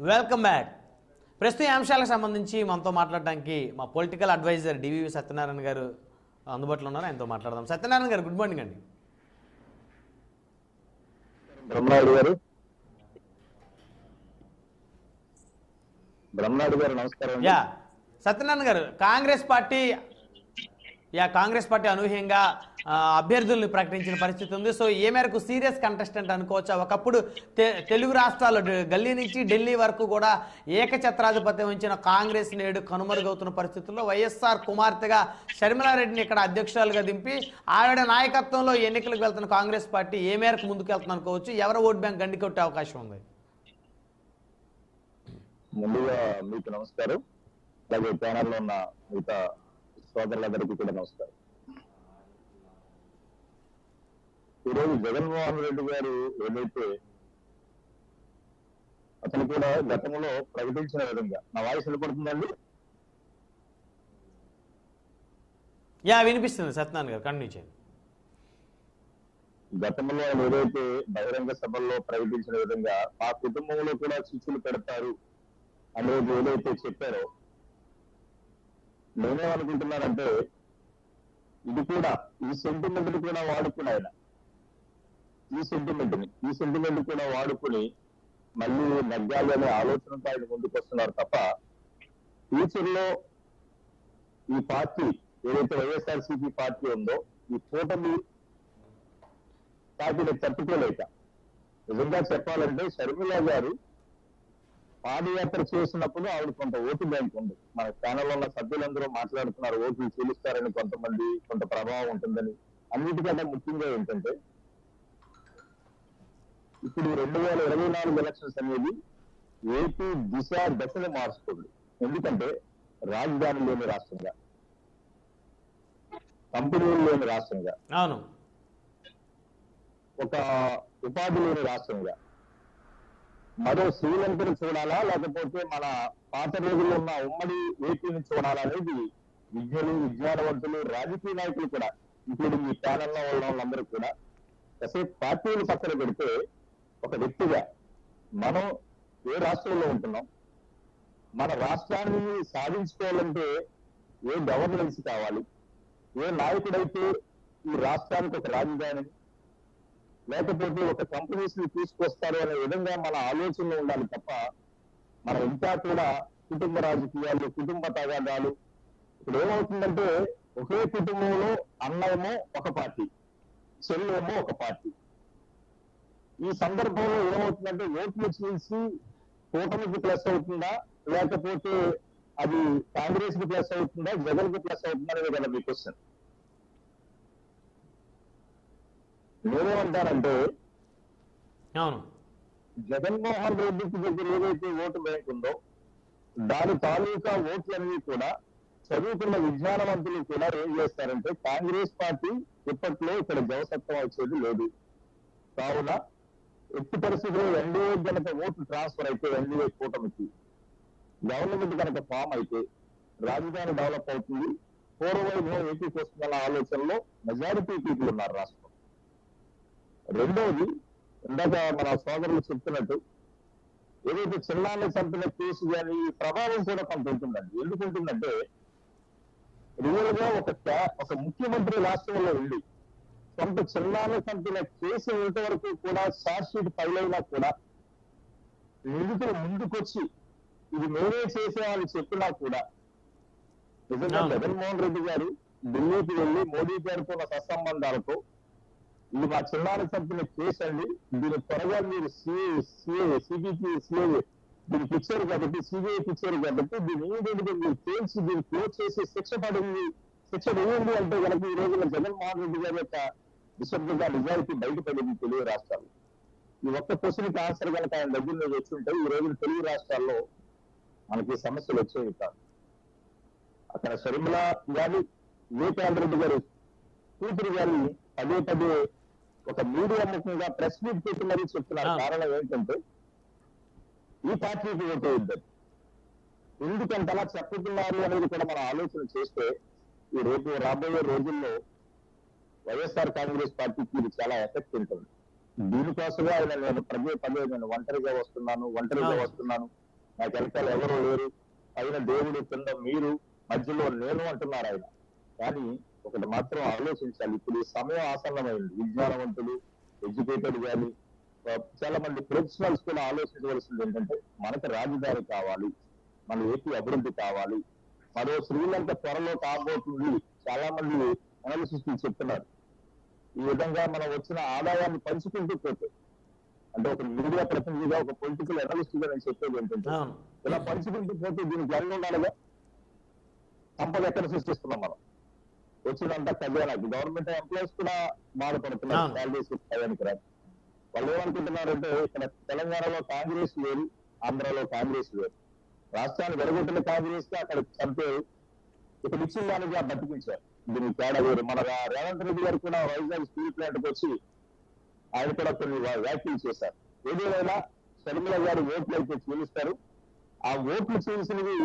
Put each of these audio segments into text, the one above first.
Welcome back. ప్రస్తుత అంశాలకు సంబంధించి మనతో మాట్లాడడానికి మా పొలిటికల్ అడ్వైజర్ డివివి సత్యనారాయణ గారు అందుబాటులో ఉన్నారు. ఆయనతో మాట్లాడదాం. సత్యనారాయణ గారు గుడ్ మార్నింగ్ అండి. బ్రహ్మనాయుడు గారు. బ్రహ్మనాయుడు గారు నమస్కారం. యా. సత్యనారాయణ గారు Congress party yeah Congress party అనూహ్యంగా అభ్యర్థులను అభ్యర్థుల్ని ప్రకటించిన పరిస్థితి ఉంది. సో ఏ మేరకు సీరియస్ కంటెస్టెంట్ అనుకోవచ్చా? ఒకప్పుడు తెలుగు రాష్ట్రాల గల్లీ నుంచి ఢిల్లీ వరకు కూడా ఏకఛత్రాధిపత్యం వహించిన కాంగ్రెస్ నేడు కనుమరుగవుతున్న పరిస్థితుల్లో వైఎస్ఆర్ కుమార్తెగా షర్మిలారెడ్డిని ఇక్కడ అధ్యక్షురాలుగా దింపి ఆవిడ నాయకత్వంలో ఎన్నికలకు వెళ్తున్న కాంగ్రెస్ పార్టీ ఏ మేరకు ముందుకు వెళ్తుంది అనుకోవచ్చు. ఎవరు ఓట్ బ్యాంక్ గండి కొట్టే అవకాశం ఉంది? ముందుగా మీకు నమస్కారం. అలాగే ప్యానల్లో ఉన్న మిగతా సోదరులందరికీ కూడా నమస్కారం. ఈరోజు జగన్మోహన్ రెడ్డి గారు ఏదైతే అతను కూడా గతంలో ప్రకటించిన విధంగా. నా వాయిస్ వినపడుతుందండి? యా వినిపిస్తుంది సత్యనారాయణ గారు కంటిన్యూ చేయండి. గతంలో ఆయన ఏదైతే బహిరంగ సభల్లో ప్రకటించిన విధంగా మా కుటుంబంలో కూడా శిక్షలు పెడతారు అనేది ఏదైతే చెప్పారో నేనేమనుకుంటున్నానంటే ఇది కూడా ఈ సెంటిమెంట్ని కూడా వాడుకుని ఆయన. ఈ సెంటిమెంట్ని ఈ సెంటిమెంట్ కూడా వాడుకుని మళ్ళీ నగ్గాలి అనే ఆలోచనతో ఆయన ముందుకు వస్తున్నారు తప్ప ఫ్యూచర్లో ఈ పార్టీ ఏదైతే వైఎస్ఆర్సీపీ పార్టీ ఉందో ఈ కూటమి పార్టీని తట్టుకోలేక నిజంగా చెప్పాలంటే షర్మిల గారు పాదయాత్ర చేసినప్పుడు ఆవిడ కొంత ఓటు బ్యాంక్ ఉంది. మన ఛానల్ ఉన్న సభ్యులందరూ మాట్లాడుతున్నారు ఓట్లు చెల్లిస్తారని కొంతమంది కొంత ప్రభావం ఉంటుందని. అన్నిటికంటే ముఖ్యంగా ఏంటంటే ఇప్పుడు రెండు వేల ఇరవై నాలుగు ఎలక్షన్స్ అనేది ఏపీ దిశ దశను మార్చుతుంది ఎందుకంటే రాజధాని లేని రాష్ట్రంగా కంపెనీలు లేని రాష్ట్రంగా ఒక ఉపాధి లేని రాష్ట్రంగా మరో శ్రీలంకను చూడాలా? లేకపోతే మన పాత రోజుల్లో ఉన్న ఉమ్మడి ఏపీని చూడాలా అనేది విద్యలు విజ్ఞానవంతులు రాజకీయ నాయకులు కూడా ఇంక్లూడింగ్ ఈ ప్యానల్లో ఉన్న వాళ్ళందరూ కూడా అసలు పార్టీలు పక్కన పెడితే ఒక వ్యక్తిగా మనం ఏ రాష్ట్రంలో ఉంటున్నాం? మన రాష్ట్రాన్ని సాధించుకోవాలంటే ఏ గవర్నెన్స్ కావాలి? ఏ నాయకుడైతే ఈ రాష్ట్రానికి ఒక రాజధాని లేకపోతే ఒక కంపెనీస్ని తీసుకొస్తారు అనే విధంగా మన ఆలోచనలో ఉండాలి తప్ప మనం ఇంకా కూడా కుటుంబ రాజకీయాలు కుటుంబ తగాదాలు. ఇప్పుడు ఏమవుతుందంటే ఒకే కుటుంబంలో అన్నయమో ఒక పార్టీ చెల్లెమో ఒక పార్టీ. ఈ సందర్భంలో ఏమవుతుందంటే ఓట్లు చేసి కూటమికి ప్లస్ అవుతుందా లేకపోతే అది కాంగ్రెస్కి ప్లస్ అవుతుందా జగన్కి ప్లస్ అవుతుందా అనేది కదా మీ క్వశ్చన్ నేనేమంటానంటే అవును. జగన్మోహన్ రెడ్డికి దగ్గర ఏదైతే ఓటు బ్యాంక్ ఉందో దాని తాలూకా ఓట్లన్నీ కూడా చదువుకున్న విజ్ఞానవంతులు కూడా ఏం చేస్తారంటే కాంగ్రెస్ పార్టీ ఇప్పట్లో ఇక్కడ జవసత్వం వచ్చేది లేదు. కావున ఎట్టి పరిస్థితుల్లో ఎన్డీఏ కనుక ఓటు ట్రాన్స్ఫర్ అయితే ఎన్డీఏ కూటమికి గవర్నమెంట్ కనుక ఫామ్ అయితే రాజధాని డెవలప్ అవుతుంది. పూర్వవైభవం ఏపీకి వస్తుందన్న ఆలోచనలో మెజారిటీ పీపుల్ ఉన్నారు రాష్ట్రం రెండవది ఇందాక మన సోదరులు చెప్తున్నట్టు ఏదైతే చిన్నాన్ని చంపిన కేసు కానీ ప్రభావం కూడా కొంత ఉంటుందండి ఎందుకు ఉంటుందంటే రియల్గా ఒక ఒక ముఖ్యమంత్రి రాష్ట్రంలో ఉండి కొంత చిన్నాన్ని చంపిన కేసు ఇంతవరకు కూడా ఛార్జ్ షీట్ ఫైల్ అయినా కూడా నిందితులు ముందుకొచ్చి ఇది మేమే చేసామని చెప్పినా కూడా నిజంగా. జగన్మోహన్ రెడ్డి గారు ఢిల్లీకి వెళ్ళి మోడీ గారితో ఉన్న సత్సంబంధాలతో ఇది మా చిన్నారికి చంపిన కేసు అండి. దీని త్వరగా మీరు సిబికి సిఐ కాబట్టి సిబిఐ పిచ్చారు కాబట్టి దీని ఏంటంటే మీరు తేల్చి దీన్ని క్లోజ్ చేసి శిక్ష పడింది? శిక్ష వేయండి అంటే కనుక ఈ రోజున జగన్మోహన్ రెడ్డి గారి యొక్క నిశ్శబ్దంగా నిజాయితీ బయటపడింది తెలుగు రాష్ట్రాలు. ఈ ఒక్క క్వశ్చన్కి ఆన్సర్ కనుక ఆయన దగ్గర నుంచి వచ్చి ఉంటే ఈ రోజున తెలుగు రాష్ట్రాల్లో మనకి సమస్యలు వచ్చేవి కాదు అక్కడ షర్మిల గాని వివేకానంద రెడ్డి గారు కూతురు గారిని పదే పదే ఒక మీడియా ముఖంగా ప్రెస్ మీట్ పెట్టి మరీ చెప్తున్నారు. కారణం ఏంటంటే ఈ పార్టీకి ఓటు ఇద్దరు. ఎందుకంటే అలా చెప్పుతున్నారు అనేది కూడా మనం ఆలోచన చేస్తే ఈ రేపు రాబోయే రోజుల్లో వైఎస్ఆర్ కాంగ్రెస్ పార్టీకి ఇది చాలా ఎఫెక్ట్ ఉంటుంది. దీనికోసమే ఆయన నేను పదే పదే నేను ఒంటరిగా వస్తున్నాను ఒంటరిగా. వస్తున్నాను. నాకు వెనకాల ఎవరు లేరు. పైన దేవుడు కింద మీరు మధ్యలో నేను అంటున్నారు ఆయన. కానీ ఒకటి మాత్రం ఆలోచించాలి. ఇప్పుడు సమయం ఆసన్నమైంది. విజ్ఞానవంతులు ఎడ్యుకేటెడ్ కానీ చాలా మంది ప్రొఫెషనల్స్ కూడా ఆలోచించవలసింది ఏంటంటే మనకు రాజధాని కావాలి మన ఏపీ అభివృద్ధి కావాలి. మరో శ్రీలంక త్వరలో కాబోతుంది. చాలా మంది అనాలిసిస్టులు చెప్తున్నారు. ఈ విధంగా మనం వచ్చిన ఆదాయాన్ని పంచుకుంటూ పోతే అంటే ఒక మీడియా ప్రతినిధిగా ఒక పొలిటికల్ అనలిస్ట్గా నేను చెప్పేది ఏంటంటే ఇలా పంచుకుంటూ పోతే దీనికి ఎన్ని ఉండాలిగా? సంపద ఎక్కడ సృష్టిస్తున్నాం మనం? వచ్చినంత ఖజానాకి గవర్నమెంట్ ఎంప్లాయీస్ కూడా బాధపడుతున్నారు. శాలరీస్ టయానికి రాదు. వాళ్ళు ఏమనుకుంటున్నారంటే ఇక్కడ తెలంగాణలో కాంగ్రెస్ లేదు ఆంధ్రాలో కాంగ్రెస్ లేదు. రాష్ట్రాన్ని వెరగొట్టిన కాంగ్రెస్ అక్కడ చంపారు ఇక్కడ ఇచ్చిన దానికి ఆ బతికించారు. దీనికి తేడా వేరు. మన రేవంత్ రెడ్డి గారు కూడా వైజాగ్ స్టీల్ ప్లాంట్కి వచ్చి ఆయన కూడా కొన్ని వ్యాఖ్యలు చేశారు. ఏదేమైనా షర్మిల గారు ఓట్లు అయితే చీలుస్తారు ఆ ఓట్లు చీల్సినవి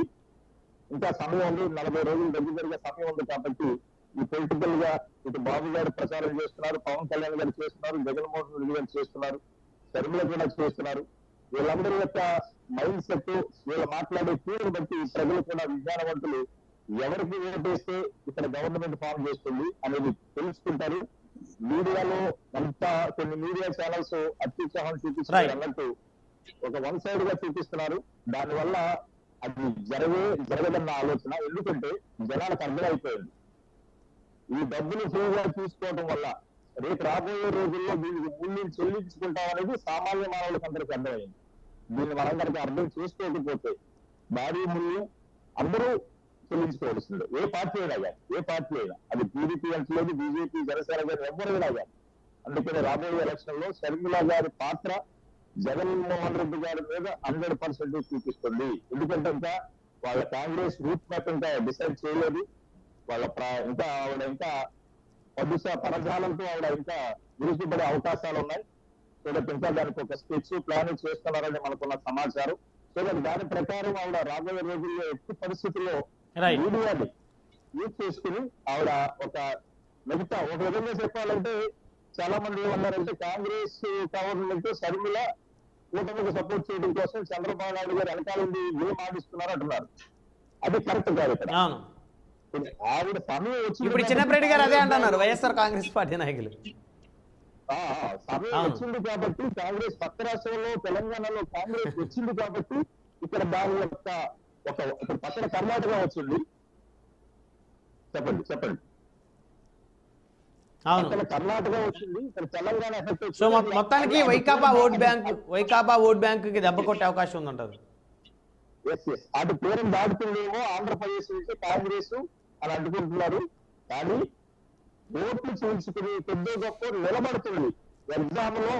ఇంకా సమయం ఉంది. నలభై రోజులు దగ్గర దగ్గర సమయం ఉంది కాబట్టి ఈ పొలిటికల్గా ఇటు బాబు గారు ప్రచారం చేస్తున్నారు పవన్ కళ్యాణ్ గారు చేస్తున్నారు జగన్మోహన్ రెడ్డి గారు చేస్తున్నారు షర్మిల కూడా చేస్తున్నారు. వీళ్ళందరి యొక్క మైండ్ సెట్ వీళ్ళు మాట్లాడే తీరును బట్టి ప్రజలు కూడా విజ్ఞానవంతులు ఎవరికి ఓటేస్తే ఇక్కడ గవర్నమెంట్ ఫామ్ చేస్తుంది అనేది తెలుసుకుంటారు. మీడియాలో అంతా కొన్ని మీడియా ఛానల్స్ అత్యుత్సాహం చూపిస్తున్నారు. అన్నట్టు ఒక వన్ సైడ్గా చూపిస్తున్నారు. దానివల్ల అది జరగే జరగదన్న ఆలోచన. ఎందుకంటే జనాలకు అర్థమైపోయింది. ఈ డబ్బులు ఫ్రీగా తీసుకోవడం వల్ల రేపు రాబోయే రోజుల్లో దీనికి మూల్యం చెల్లించుకుంటాం అనేది సామాన్య మానవులకు అందరికీ అర్థమైంది. దీన్ని మనందరికీ అర్థం చేసుకోకపోతే భారీ మూల్యం అందరూ చెల్లించుకోవాల్సిందే. ఏ పార్టీ అయినా కానీ ఏ పార్టీ అయినా. అది టీడీపీ అంటలేదు బీజేపీ జనసేన గారు ఎవరైనా కానీ. అందుకని రాబోయే ఎలక్షన్లో షర్మిల గారి పాత్ర జగన్మోహన్ రెడ్డి గారి మీద హండ్రెడ్ పర్సెంట్ చూపిస్తుంది. ఎందుకంటే ఇంకా వాళ్ళ కాంగ్రెస్ రూట్ మ్యాప్ ఇంకా డిసైడ్ చేయలేదు. వాళ్ళ ప్ర- ఇంకా ఆవిడ ఇంకా పదుస పరజాలంతో ఆవిడ ఇంకా విరుచుపడే అవకాశాలు ఉన్నాయి. సో దట్ ఇంకా దానికి ఒక స్కెచ్ ప్లాన్ చేస్తున్నారని మనకున్న సమాచారం. సో దట్ దాని ప్రకారం ఆవిడ రాబోయే రోజుల్లో ఎట్టి పరిస్థితుల్లో మీడియాని యూజ్ చేసుకుని ఆవిడ ఒక మిగతా ఒక విధంగా చెప్పాలంటే చాలా మంది ఏమన్నారంటే కాంగ్రెస్ గవర్నమెంట్ షర్మిల కూటమికి సపోర్ట్ చేయడం కోసం చంద్రబాబు నాయుడు గారు వెనకాలండి ఏం ఆడిస్తున్నారు అంటున్నారు. అది కరెక్ట్ కాదు ఇక్కడ. ఇప్పుడు ఆవిడ సమయం వచ్చింది ఇప్పుడు చిన్నప్పరెడ్డి గారు అదే అంటున్నారు వైఎస్ఆర్ కాంగ్రెస్ పార్టీ నాయకులు. సమయం. వచ్చింది కాబట్టి కాంగ్రెస్ పక్క రాష్ట్రంలో తెలంగాణలో కాంగ్రెస్ వచ్చింది కాబట్టి ఇక్కడ దాని యొక్క ఒక ఇప్పుడు పక్కన కర్ణాటక వచ్చింది. చెప్పండి చెప్పండి. అవును. పక్కన కర్ణాటక వచ్చింది ఇక్కడ తెలంగాణ ఎఫెక్ట్ సో మొత్తానికి Vaikapa vote bank Vaikapa vote బ్యాంక్కి దెబ్బ కొట్టే అవకాశం ఉందంటారు. అటు పేరు దాటుతుందేమో ఆంధ్రప్రదేశ్ నుంచి కాంగ్రెస్ అని అనుకుంటున్నారు కానీ ఓట్లు చీల్చుకుని పెద్ద గొప్ప నిలబడుతుంది. ఎగ్జామ్లో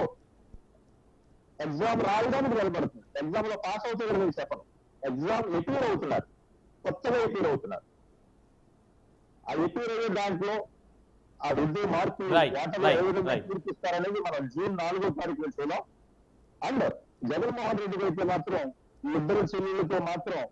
ఎగ్జామ్ రాయడానికి నిలబడుతుంది. ఎగ్జామ్లో పాస్ అవుతుందని నేను చెప్పను. ఎగ్జామ్ ఎపీర్ అవుతున్నారు. కొత్తగా ఎపీర్ అవుతున్నారు. ఆ ఎపీర్ అయ్యే దాంట్లో ఆ విద్య మార్పు ఏ విధంగా right. తీర్పిస్తారనేది మనం జూన్ నాలుగో తారీఖున చూద్దాం. అండ్ జగన్మోహన్ రెడ్డి అయితే మాత్రం ఈ ఇద్దరు చెల్లెళ్ళతో మాత్రం